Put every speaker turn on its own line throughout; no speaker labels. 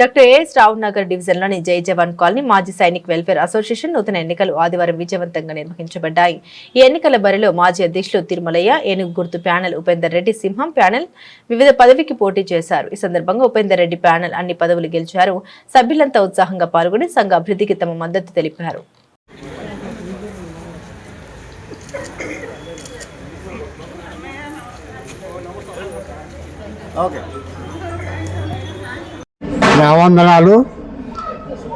Doctor as రావు నగర్ డివిజన్లోని జై జవాన్ colony మాజీ సైనిక్ వెల్ఫేర్ అసోసియేషన్ నూతన ఎన్నికలు ఆదివారం విజయవంతంగా నిర్వహించబడ్డాయి. ఈ ఎన్నికల బరిలో మాజీ అధ్యక్షులు తిరుమలయ్య ఏనుగు గుర్తు ప్యానెల్ ఉపేందర్ రెడ్డి సింహం ప్యానెల్ వివిధ పదవికి పోటీ చేశారు. ఈ సందర్భంగా ఉపేందర్ రెడ్డి ప్యానెల్ అన్ని పదవులు గెలిచారు. సభ్యులంతా ఉత్సాహంగా పాల్గొని సంఘ అభివృద్ధికి తమ మద్దతు తెలిపారు.
Okay. వందనాలు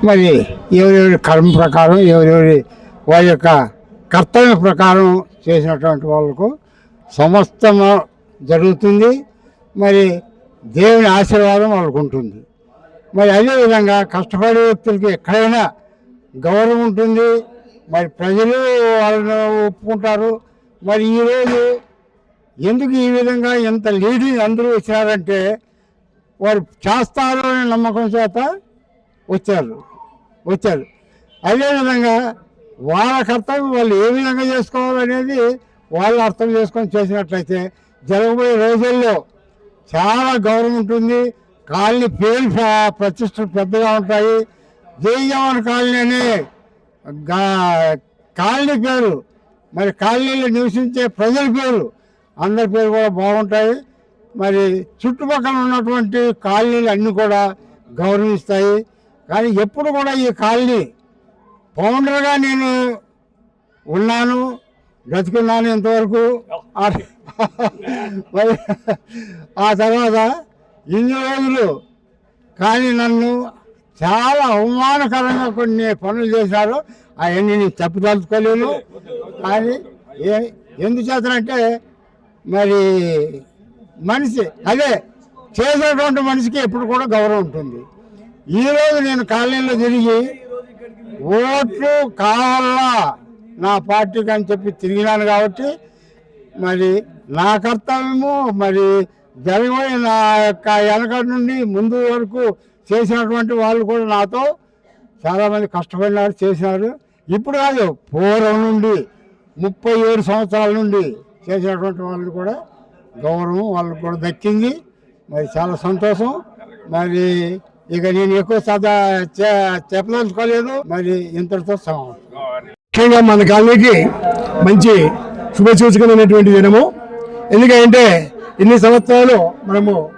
మరి ఎవరెవరి కర్మ ప్రకారం ఎవరెవరి వారి యొక్క కర్తవ్య ప్రకారం చేసినటువంటి వాళ్ళకు సమస్తం జరుగుతుంది. మరి దేవుని ఆశీర్వాదం వాళ్ళకు ఉంటుంది. మరి అదేవిధంగా కష్టపడే వ్యక్తులకి ఎక్కడైనా గౌరవం ఉంటుంది. మరి ప్రజలు వాళ్ళని ఒప్పుకుంటారు. మరి ఈరోజు ఎందుకు ఈ విధంగా ఎంత లీడింగ్ అందరూ వచ్చినారంటే వారు చేస్తారు అనే నమ్మకం చేత వచ్చారు. వచ్చారు. అదేవిధంగా వాళ్ళ కర్తవ్యం వాళ్ళు ఏ విధంగా చేసుకోవాలనేది వాళ్ళు అర్థం చేసుకొని చేసినట్లయితే జరగబోయే రోజుల్లో చాలా గౌరవం ఉంటుంది. కాలనీ పేరు ప్రతిష్ట ప్రతిష్టలు పెద్దగా ఉంటాయి. జయజవాన్ కాలనీ అనే గా- కాలనీ పేరు మరి కాలనీలో నివసించే ప్రజల పేరు అందరి పేరు కూడా బాగుంటాయి. మరి చుట్టుపక్కల ఉన్నటువంటి కాలనీలు అన్నీ కూడా గౌరవిస్తాయి. కానీ ఎప్పుడు కూడా ఈ కాలనీ ఫౌండర్గా నేను ఉన్నాను బ్రతుకున్నాను ఇంతవరకు. మరి ఆ తర్వాత ఇన్ని రోజులు కానీ నన్ను చాలా అవమానకరంగా కొన్ని పనులు చేశారు. అవన్నీ నేను తప్పుదలుచుకోలేను. కానీ ఏ ఎందుచేతనంటే మరి మనిషి అదే చేసేటువంటి మనిషికి ఎప్పుడు కూడా గౌరవం ఉంటుంది. ఈరోజు నేను కాలనీలో తిరిగి ఓట్లు కావాలా నా పార్టీకి అని చెప్పి తిరిగినాను కాబట్టి మరి నా కర్తవ్యము మరి జరగబోయే నా యొక్క వెనకటి నుండి ముందు వరకు చేసినటువంటి వాళ్ళు కూడా నాతో చాలామంది కష్టపడినారు చేసినారు. ఇప్పుడు కాదు పూర్వం నుండి ముప్పై ఏడు సంవత్సరాల నుండి చేసినటువంటి వాళ్ళు కూడా గౌరవం వాళ్ళకు కూడా దక్కింది. మరి చాలా సంతోషం. మరి ఇక నేను ఎక్కువ సదా చెప్పదలుచుకోలేదు. మరి ఇంతటితో
ముఖ్యంగా మన కాలనీకి మంచి శుభసూచకమైనటువంటి దినము. ఎందుకంటే ఇన్ని సంవత్సరాలు మనము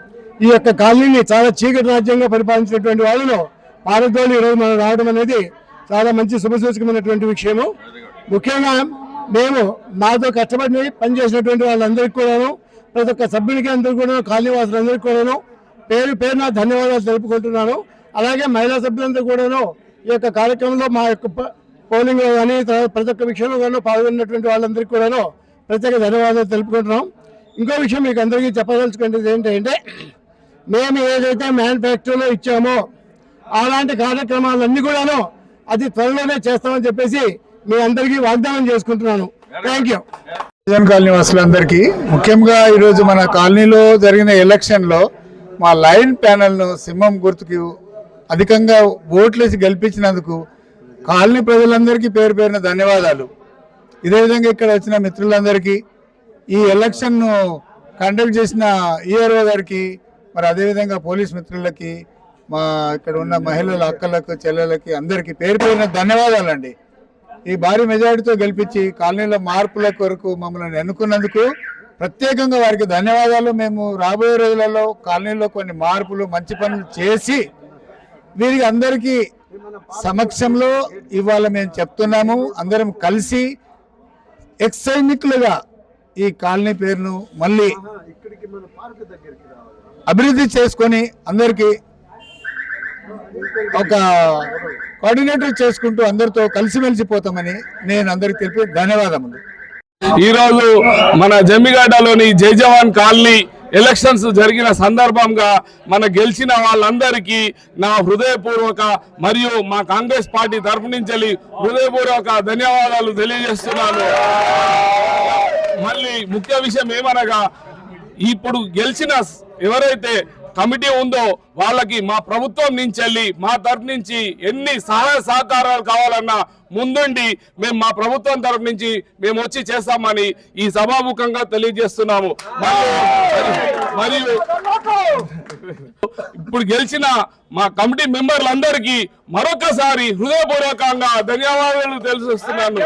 ఈ యొక్క కాలనీని చాలా చీకటి రాజ్యంగా పరిపాలించినటువంటి వాళ్ళలో పారదోలు ఈరోజు మనం రావడం అనేది చాలా మంచి శుభసూచకమైనటువంటి విషయము. ముఖ్యంగా మేము మాతో కష్టపడి పనిచేసినటువంటి వాళ్ళందరికీ కూడాను ప్రతి ఒక్క సభ్యునికి అందరూ కూడా కాలనీ వాసులందరికీ కూడాను పేరు పేరు నా ధన్యవాదాలు తెలుపుకుంటున్నాను. అలాగే మహిళా సభ్యులందరూ కూడాను ఈ యొక్క కార్యక్రమంలో మా యొక్క పోలింగ్ కానీ ప్రతి ఒక్క విషయంలో కూడా పాల్గొన్నటువంటి వాళ్ళందరికీ కూడాను ప్రత్యేక ధన్యవాదాలు తెలుపుకుంటున్నాం. ఇంకో విషయం మీకు అందరికీ చెప్పదలుచుకునేది ఏంటంటే మేము ఏదైతే మ్యానుఫ్యాక్చర్లో ఇచ్చామో అలాంటి కార్యక్రమాలన్నీ కూడాను అది త్వరలోనే చేస్తామని చెప్పేసి మీ అందరికీ వాగ్దానం చేసుకుంటున్నాను. థ్యాంక్ యూ
జన్ కాలనీ వాసులందరికీ ముఖ్యంగా ఈరోజు మన కాలనీలో జరిగిన ఎలక్షన్లో మా లైన్ ప్యానెల్ను సింహం గుర్తుకు అధికంగా ఓట్లేసి గెలిపించినందుకు కాలనీ ప్రజలందరికీ పేరు పేరున ధన్యవాదాలు. ఇదే విధంగా ఇక్కడ వచ్చిన మిత్రులందరికీ ఈ ఎలక్షన్ను కండక్ట్ చేసిన ఈఆర్ఓ గారికి మరి అదేవిధంగా పోలీస్ మిత్రులకి మా ఇక్కడ ఉన్న మహిళల అక్కలకు చెల్లెలకి అందరికీ పేరు పేరున ధన్యవాదాలండి. ఈ భారీ మెజారిటీతో గెలిపించి కాలనీలో మార్పుల కొరకు మమ్మల్ని ఎన్నుకున్నందుకు ప్రత్యేకంగా వారికి ధన్యవాదాలు. మేము రాబోయే రోజులలో కాలనీలో కొన్ని మార్పులు మంచి పనులు చేసి వీరికి అందరికీ సమక్షంలో ఇవాళ మేము చెప్తున్నాము. అందరం కలిసి ఎక్సైనిక్లుగా ఈ కాలనీ పేరును మళ్ళీ అభివృద్ధి చేసుకొని అందరికీ ఒక కోఆర్డినేటర్ చేసుకుంటూ అందరితో కలిసిమెలిసిపోతామని నేను అందరికి తెలిపి ధన్యవాదములు.
ఈరోజు మన జమ్మిగడ్డలోని జైజవాన్ కాలనీ ఎలక్షన్స్ జరిగిన సందర్భంగా మన గెలిచిన వాళ్ళందరికీ నా హృదయపూర్వక మరియు మా కాంగ్రెస్ పార్టీ తరఫు నుంచి హృదయపూర్వక ధన్యవాదాలు తెలియజేస్తున్నాను. మళ్ళీ ముఖ్య విషయం ఏమనగా ఇప్పుడు గెలిచిన ఎవరైతే కమిటీ ఉందో వాళ్ళకి మా ప్రభుత్వం నుంచి వెళ్ళి మా తరఫు నుంచి ఎన్ని సహాయ సహకారాలు కావాలన్నా ముందుండి మేము మా ప్రభుత్వం తరఫు నుంచి మేము వచ్చి చేస్తామని ఈ సభాముఖంగా తెలియజేస్తున్నాము. మరియు- ఇప్పుడు గెలిచిన మా కమిటీ మెంబర్లందరికీ మరొకసారి హృదయపూర్వకంగా ధన్యవాదాలు తెలియజేస్తున్నాను.